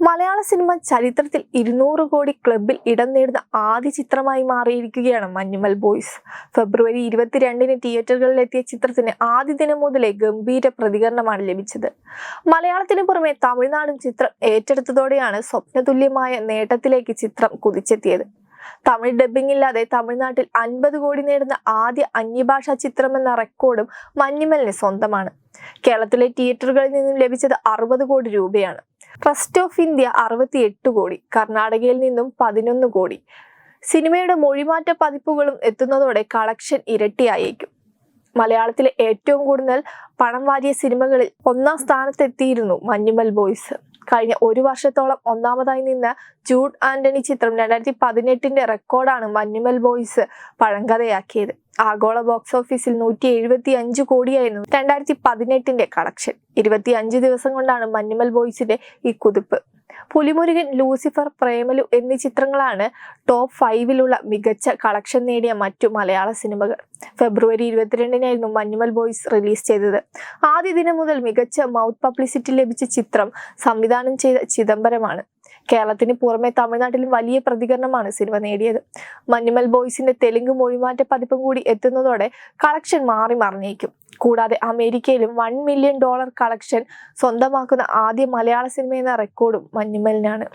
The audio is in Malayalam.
മലയാള സിനിമ ചരിത്രത്തിൽ ഇരുന്നൂറ് കോടി ക്ലബിൽ ഇടം നേടുന്ന ആദ്യ ചിത്രമായി മാറിയിരിക്കുകയാണ് മഞ്ഞുമൽ ബോയ്സ്. ഫെബ്രുവരി ഇരുപത്തിരണ്ടിന് തിയേറ്ററുകളിലെത്തിയ ചിത്രത്തിന് ആദ്യ ദിനം മുതലേ ഗംഭീര പ്രതികരണമാണ് ലഭിച്ചത്. മലയാളത്തിന് പുറമെ തമിഴ്നാടും ചിത്രം ഏറ്റെടുത്തതോടെയാണ് സ്വപ്നതുല്യമായ നേട്ടത്തിലേക്ക് ചിത്രം കുതിച്ചെത്തിയത്. തമിഴ് ഡബ്ബിംഗ് ഇല്ലാതെ തമിഴ്നാട്ടിൽ അൻപത് കോടി നേടുന്ന ആദ്യ അന്യഭാഷാ ചിത്രമെന്ന റെക്കോർഡും മഞ്ഞുമലിന് സ്വന്തമാണ്. കേരളത്തിലെ തിയേറ്ററുകളിൽ നിന്നും ലഭിച്ചത് അറുപത് കോടി രൂപയാണ്. ട്രസ്റ്റ് ഓഫ് ഇന്ത്യ അറുപത്തിയെട്ട് കോടി കർണാടകയിൽ നിന്നും പതിനൊന്ന് കോടി. സിനിമയുടെ മൊഴിമാറ്റ പതിപ്പുകളും എത്തുന്നതോടെ കളക്ഷൻ ഇരട്ടിയായേക്കും. മലയാളത്തിലെ ഏറ്റവും കൂടുതൽ പണം വാരിയ സിനിമകളിൽ ഒന്നാം സ്ഥാനത്തെത്തിയിരുന്നു മഞ്ഞുമൽ ബോയ്സ്. കഴിഞ്ഞ ഒരു വർഷത്തോളം ഒന്നാമതായി നിന്ന ജൂഡ് ആന്റണി ചിത്രം രണ്ടായിരത്തി പതിനെട്ടിന്റെ റെക്കോർഡാണ് മഞ്ഞുമൽ ബോയ്സ് പഴങ്കഥയാക്കിയത്. ആഗോള ബോക്സ് ഓഫീസിൽ നൂറ്റി എഴുപത്തി അഞ്ച് കോടിയായിരുന്നു രണ്ടായിരത്തി പതിനെട്ടിന്റെ കളക്ഷൻ. ഇരുപത്തി അഞ്ച് ദിവസം കൊണ്ടാണ് മഞ്ഞുമൽ ബോയ്സിന്റെ ഈ കുതിപ്പ്. പുലിമുരുകൻ ലൂസിഫർ പ്രേമലു എന്നീ ചിത്രങ്ങളാണ് ടോപ്പ് ഫൈവിലുള്ള മികച്ച കളക്ഷൻ നേടിയ മറ്റു മലയാള സിനിമകൾ. ഫെബ്രുവരി ഇരുപത്തിരണ്ടിനായിരുന്നു മഞ്ഞുമൽ ബോയ്സ് റിലീസ് ചെയ്തത്. ആദ്യ ദിനം മുതൽ മികച്ച മൗത്ത് പബ്ലിസിറ്റി ലഭിച്ച ചിത്രം സംവിധാനം ചെയ്ത ചിദംബരമാണ്. കേരളത്തിന് പുറമെ തമിഴ്നാട്ടിലും വലിയ പ്രതികരണമാണ് സിനിമ നേടിയത്. മഞ്ഞുമൽ ബോയ്സിന്റെ തെലുങ്ക് മൊഴിമാറ്റ പതിപ്പും കൂടി എത്തുന്നതോടെ കളക്ഷൻ മാറി മറിഞ്ഞേക്കും കൂടാതെ അമേരിക്കയിലും വൺ മില്യൺ ഡോളർ കളക്ഷൻ സ്വന്തമാക്കുന്ന ആദ്യ മലയാള സിനിമ എന്ന റെക്കോർഡും മഞ്ഞുമലിനാണ്.